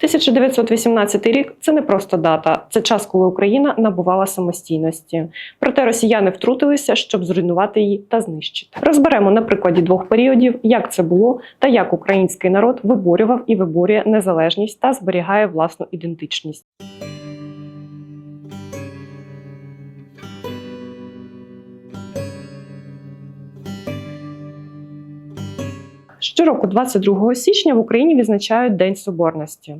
1918 рік це не просто дата, це час, коли Україна набувала самостійності. Проте росіяни втрутилися, щоб зруйнувати її та знищити. Розберемо на прикладі двох періодів, як це було та як український народ виборював і виборює незалежність та зберігає власну ідентичність. Щороку, 22 січня, в Україні відзначають День Соборності.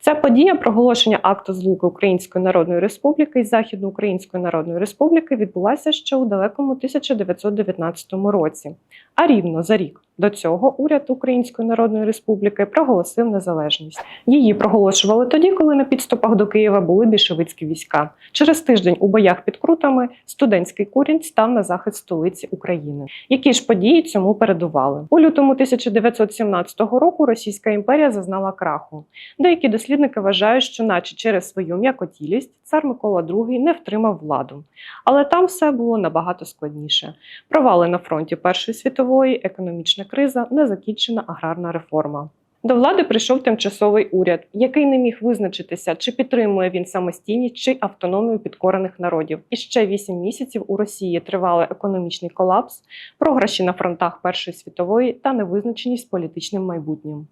Ця подія проголошення акту злуки Української Народної Республіки і Західноукраїнської Народної Республіки відбулася ще у далекому 1919 році. А рівно за рік до цього уряд Української Народної Республіки проголосив незалежність. Її проголошували тоді, коли на підступах до Києва були більшовицькі війська. Через тиждень у боях під Крутами студентський курінь став на захист столиці України. Які ж події цьому передували? У лютому 1917 року Російська імперія зазнала краху. Деякі дослідники вважають, що, наче через свою м'якотілість, цар Микола II не втримав владу. Але там все було набагато складніше. Провали на фронті Першої світової, економічна криза, незакінчена аграрна реформа. До влади прийшов тимчасовий уряд, який не міг визначитися, чи підтримує він самостійність чи автономію підкорених народів. І ще вісім місяців у Росії тривали економічний колапс, програші на фронтах Першої світової та невизначеність політичним майбутнім.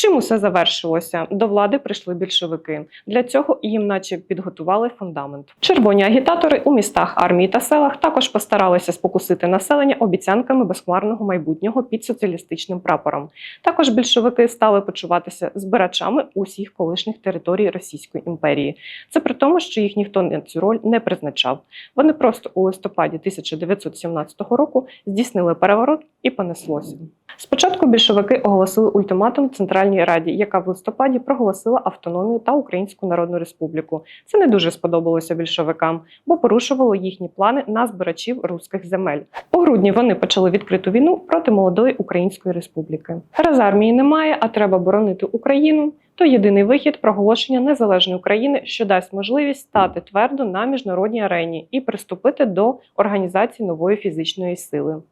Чим усе завершилося? До влади прийшли більшовики. Для цього їм, наче підготували фундамент. Червоні агітатори у містах, армії та селах також постаралися спокусити населення обіцянками безхмарного майбутнього під соціалістичним прапором. Також більшовики стали почуватися збирачами усіх колишніх територій Російської імперії. Це при тому, що їх ніхто на цю роль не призначав. Вони просто у листопаді 1917 року здійснили переворот і понеслося. Спочатку більшовики оголосили ультиматум Центральній Раді, яка в листопаді проголосила автономію та Українську Народну Республіку. Це не дуже сподобалося більшовикам, бо порушувало їхні плани на збирачів руських земель. У грудні вони почали відкриту війну проти молодої Української Республіки. Раз армії немає, а треба боронити Україну. То єдиний вихід проголошення незалежної України, що дасть можливість стати твердо на міжнародній арені і приступити до організації нової фізичної сили.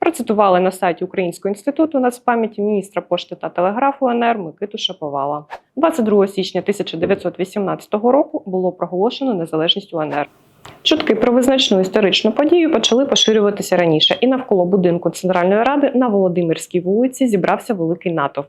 Процитували на сайті Українського інституту нацпам'яті міністра пошти та телеграфу НР Микиту Шаповала. 22 січня 1918 року було проголошено незалежність УНР. Чутки про визначну історичну подію почали поширюватися раніше, і навколо будинку Центральної ради на Володимирській вулиці зібрався великий натовп.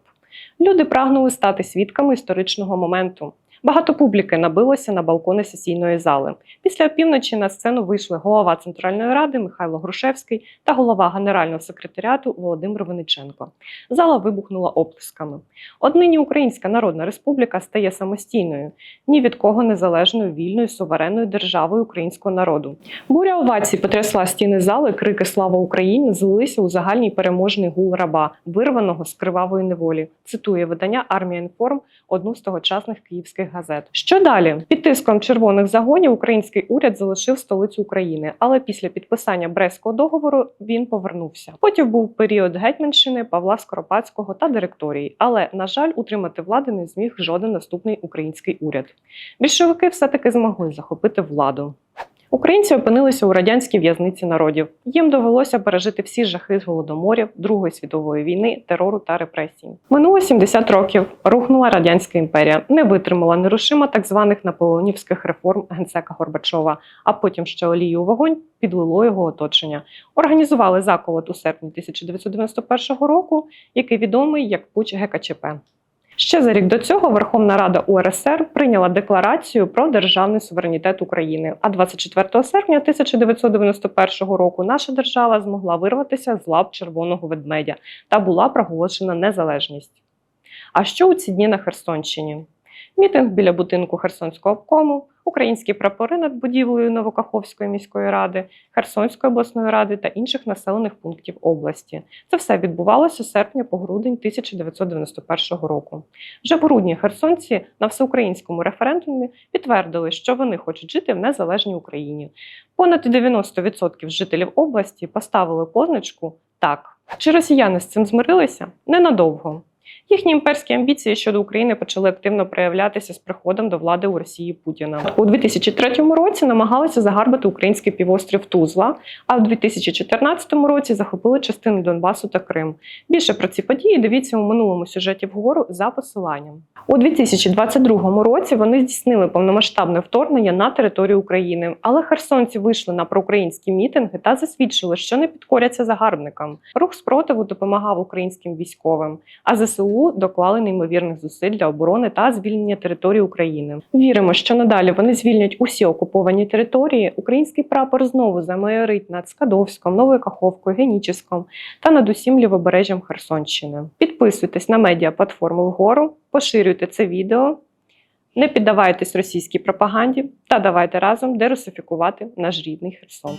Люди прагнули стати свідками історичного моменту. Багато публіки набилося на балкони сесійної зали. Після опівночі на сцену вийшли голова Центральної ради Михайло Грушевський та голова Генерального секретаріату Володимир Винниченко. Зала вибухнула оплесками. Однині Українська Народна Республіка стає самостійною, ні від кого незалежною вільною суверенною державою українського народу. Буря овацій потрясла стіни зали, крики Слава Україні злилися у загальний переможний гул раба, вирваного з кривавої неволі. Цитує видання Армія інформ одну з тогочасних київських газет. Що далі? Під тиском червоних загонів український уряд залишив столицю України, але після підписання Брестського договору він повернувся. Потім був період гетьманщини Павла Скоропадського та директорії. Але на жаль, утримати влади не зміг жоден наступний український уряд. Більшовики все таки змогли захопити владу. Українці опинилися у радянській в'язниці народів. Їм довелося пережити всі жахи з голодоморів, Другої світової війни, терору та репресій. Минуло 70 років. Рухнула радянська імперія, не витримала нерушима так званих наполеонівських реформ генсека Горбачова, а потім ще олію у вогонь підлило його оточення. Організували заколот у серпні 1991 року, який відомий як Пуч ГКЧП. Ще за рік до цього Верховна Рада УРСР прийняла декларацію про державний суверенітет України. А 24 серпня 1991 року наша держава змогла вирватися з лап червоного ведмедя та була проголошена незалежність. А що у ці дні на Херсонщині? Мітинг біля будинку Херсонського обкому, українські прапори над будівлею Новокаховської міської ради, Херсонської обласної ради та інших населених пунктів області. Це все відбувалося з серпня по грудень 1991 року. Вже в грудні херсонці на всеукраїнському референдумі підтвердили, що вони хочуть жити в незалежній Україні. Понад 90% жителів області поставили позначку так. Чи росіяни з цим змирилися? Ненадовго. Їхні імперські амбіції щодо України почали активно проявлятися з приходом до влади у Росії Путіна. У 2003 році намагалися загарбати український півострів Тузла, а в 2014 році захопили частину Донбасу та Крим. Більше про ці події дивіться у минулому сюжеті вгору за посиланням. У 2022 році вони здійснили повномасштабне вторгнення на територію України, але херсонці вийшли на проукраїнські мітинги та засвідчили, що не підкоряться загарбникам. Рух спротиву допомагав українським військовим, а ЗСУ доклали неймовірних зусиль для оборони та звільнення території України. Віримо, що надалі вони звільнять усі окуповані території. Український прапор знову замайорить над Скадовськом, Новою Каховкою, Геніческом та над усім лівобережжям Херсонщини. Підписуйтесь на медіа платформу вгору, поширюйте це відео. Не піддавайтесь російській пропаганді та давайте разом дерусифікувати наш рідний Херсон.